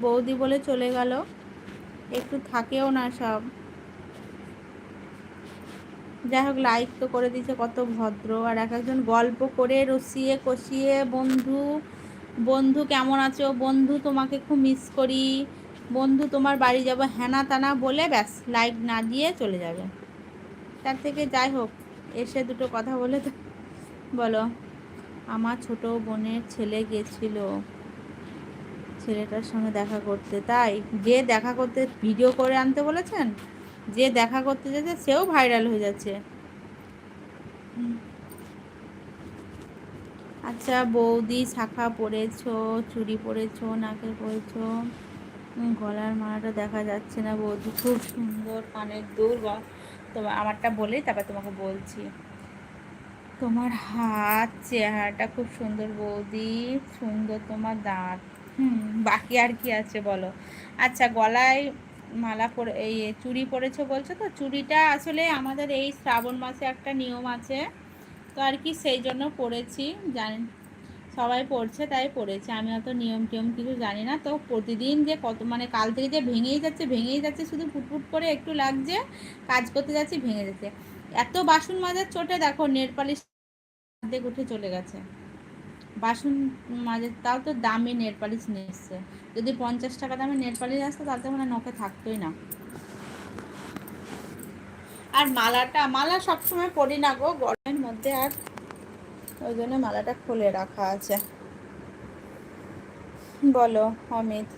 বৌদি বলে চলে গেল। একটু থাকেও না সব। যাই হোক লাইক তো করে দিয়েছে, কত ভদ্র। আর এক একজন গল্প করে, রসিয়ে কষিয়ে, বন্ধু বন্ধু কেমন আছো? বন্ধু তোমাকে খুব মিস করি। বন্ধু, তোমার বাড়ি যাব হ্যানা তানা বলে ব্যাস লাইক না দিয়ে চলে যাবে। তার থেকে যাই হোক, এসে দুটো কথা বলে বলো, আমার ছোট বোনের ছেলে গেছিল। ছেলেটার সঙ্গে দেখা করতে। তাই যে দেখা করতে ভিডিও করে আনতে বলেছেন, যে দেখা করতে যাচ্ছে সেও ভাইরাল হয়ে যাচ্ছে। আচ্ছা বৌদি শাখা পরেছো, চুড়ি পরেছো নাকে পরেছো গলার মালাটা দেখা যাচ্ছে না বৌদি। খুব সুন্দর কানের দূর তোমার আমারটা বলেই তারপর তোমাকে বলছি। তোমার হাত, চেহারাটা খুব সুন্দর বৌদি। সুন্দর তোমার দাঁত। হুম, বাকি আর কি আছে বলো? আচ্ছা গলায় মালা পরে, এই চুড়ি পরেছো বলছো তো? চুড়িটা আসলে আমাদের এই শ্রাবণ মাসে একটা নিয়ম আছে। তো আর কি সেই জন্য পড়েছি জানেন সবাই পড়ছে তাই পড়েছে আমি অত নিয়ম টিয়ম কিছু জানি না। তো প্রতিদিন যে কত মানে কাল থেকে যে ভেঙেই যাচ্ছে ভেঙেই যাচ্ছে, শুধু ফুটফুট করে একটু লাগছে, কাজ করতে যাচ্ছি, ভেঙে যাচ্ছে। এত বাসন মাজার চোটে দেখো নেট পালিশ উঠে চলে গেছে। বাসন মাঝে তাও তো দামি নেট পালিশ নিয়ে যদি পঞ্চাশ টাকা দামে নেট পালিশ আসতো তাতে মানে নখে থাকতোই না। আর মালাটা, মালা সবসময় পরি না গো, গরমের মধ্যে আর ওই জন্য মালাটা খুলে রাখা আছে। বলো, অমিত।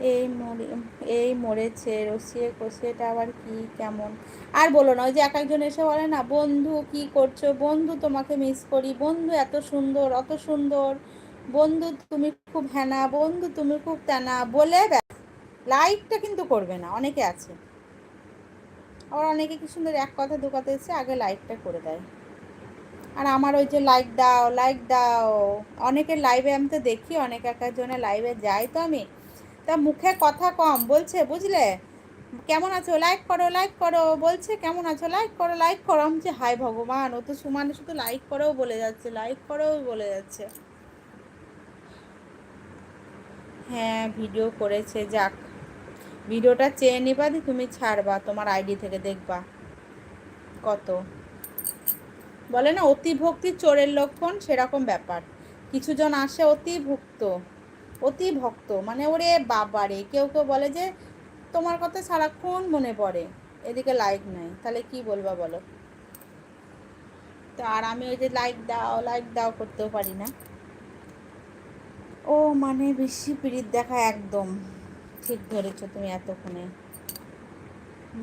এই মরে, এই মরেছে, রসিয়ে কষিয়েটা আবার কি, কেমন? আর বলো না, ওই যে এক একজন এসে বলে না, বন্ধু, কি করছ? বন্ধু, তোমাকে মিস করি। বন্ধু, এত সুন্দর, অত সুন্দর। বন্ধু, তুমি খুব হ্যানা বন্ধু, তুমি খুব তেনা। বলে লাইকটা কিন্তু করবে না, অনেকে আছে। আবার অনেকে কি সুন্দর, এক কথা, দু কথা এসে আগে লাইকটা করে দেয়। আর আমার ওই যে লাইক দাও লাইক দাও। অনেকের লাইভে আমি তো দেখি, অনেক এক একজনের লাইভে যাই তো আমি। তা মুখে কথা কম, বলছে, বুঝলে? কেমন আছো? লাইক করো লাইক করো, বলছে, কেমন আছো? লাইক করো লাইক করো। আমি যে হাই ভগবান, ও তো সুমানে, শুধু লাইক করেও বলে যাচ্ছে লাইক করেও বলে যাচ্ছে। হ্যাঁ ভিডিও করেছে, যাক। ভিডিওটা চেয়ে নিবা দি, তুমি ছাড়বা, তোমার আইডি থেকে দেখবা। কত? বলে না অতি ভক্তি চোরের লক্ষণ, সেরকম ব্যাপার। কিছু জন আসে অতি ভুক্ত অতি ভক্ত। মানে ওরে বাবারে, কেউ কেউ বলে যে, তোমার কথা সারাক্ষণ মনে পড়ে, এদিকে লাইক নাই, তাহলে কি বলবা বলো? তো আর আমি ওই যে লাইক দাও লাইক দাও করতেও পারি না। ও মানে বেশি পিড়িত দেখা একদম। ঠিক ধরেছো তুমি এতক্ষণে।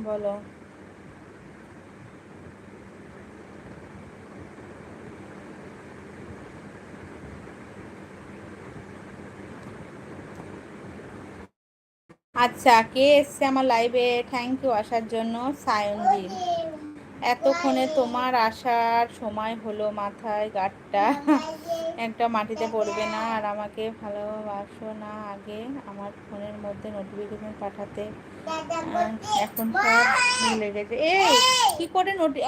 বলো। আচ্ছা কে এসছে আমার লাইভে থ্যাংক ইউ আসার জন্য সায়নজি এতক্ষণে তোমার আসার সময় হলো মাথায় গাঠটা একটা মাটিতে পড়বে না, আর আমাকে ভালোবাসো না আগে। আমার ফোনের মধ্যে নোটিফিকেশন পাঠাতে। এখন সব ভুলে গেছে। এই, কি করে নোটি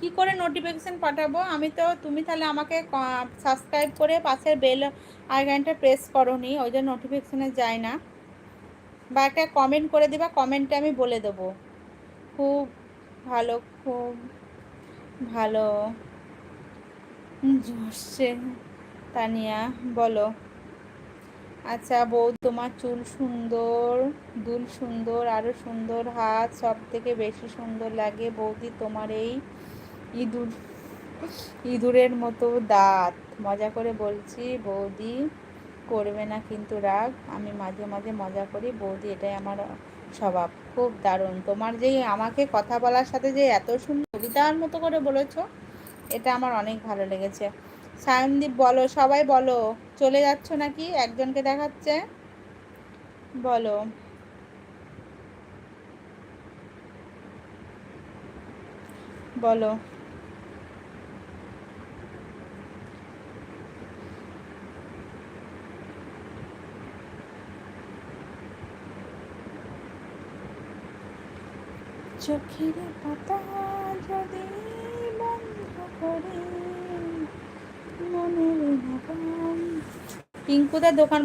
কি করে নোটিফিকেশন পাঠাবো? আমি তো, তুমি তাহলে আমাকে সাবস্ক্রাইব করে পাশের বেল আইকনটা প্রেস করো নি ওই জন্য নোটিফিকেশানে যায় না। বা একটা কমেন্ট করে দিবা কমেন্টে আমি বলে দেবো। খুব ভালো খুব ভালো। জোরছে তানিয়া, বলো। আচ্ছা বউ, তোমার চুল সুন্দর, দুল সুন্দর আরও সুন্দর হাত সব থেকে বেশি সুন্দর লাগে বৌদি তোমার এই ইঁদুর, ইঁদুরের মতো দাঁত। মজা করে বলছি, বৌদি, করবে না কিন্তু রাগ। আমি মাঝে মাঝে মজা করি, বৌদি এটাই আমার স্বভাব। খুব দারুণ। তোমার যে আমাকে কথা বলার সাথে যে এত সুন্দর কবিতার মতো করে বলেছ, এটা আমার অনেক ভালো লেগেছে। সায়নদীপ, বলো, সবাই বলো, চলে যাচ্ছ নাকি? একজনকে দেখাচ্ছে। বলো। বলো। চোখের পাতা যদি বন্ধ করে মনের পিঙ্কুদার দোকান